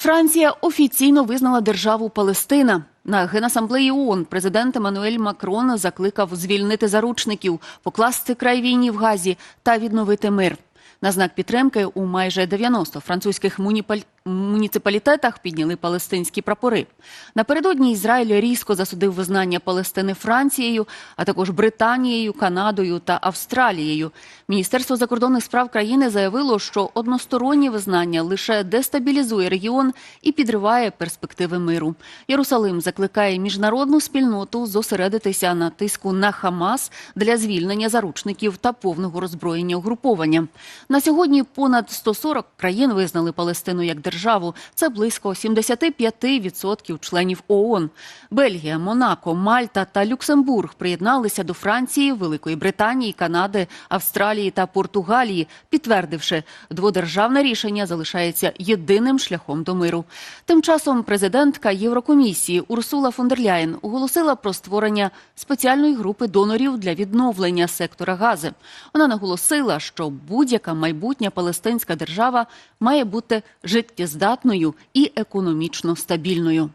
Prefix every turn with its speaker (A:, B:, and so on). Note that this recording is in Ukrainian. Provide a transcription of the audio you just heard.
A: Франція офіційно визнала державу Палестина. На генасамблеї ООН президент Еммануель Макрон закликав звільнити заручників, покласти край війні в Газі та відновити мир. На знак підтримки у майже 90 французьких муніпаль- муніципалітетах підняли палестинські прапори. Напередодні Ізраїль різко засудив визнання Палестини Францією, а також Британією, Канадою та Австралією. Міністерство закордонних справ країни заявило, що одностороннє визнання лише дестабілізує регіон і підриває перспективи миру. Єрусалим закликає міжнародну спільноту зосередитися на тиску на Хамас для звільнення заручників та повного роззброєння угруповання. На сьогодні понад 140 країн визнали Палестину як державу. Це близько 75% членів ООН. Бельгія, Монако, Мальта та Люксембург приєдналися до Франції, Великої Британії, Канади, Австралії та Португалії, підтвердивши, дводержавне рішення залишається єдиним шляхом до миру. Тим часом президентка Єврокомісії Урсула фон дер оголосила про створення спеціальної групи донорів для відновлення сектора Гази. Вона наголосила, що будь-яка майбутня палестинська держава має бути життєздатною і економічно стабільною.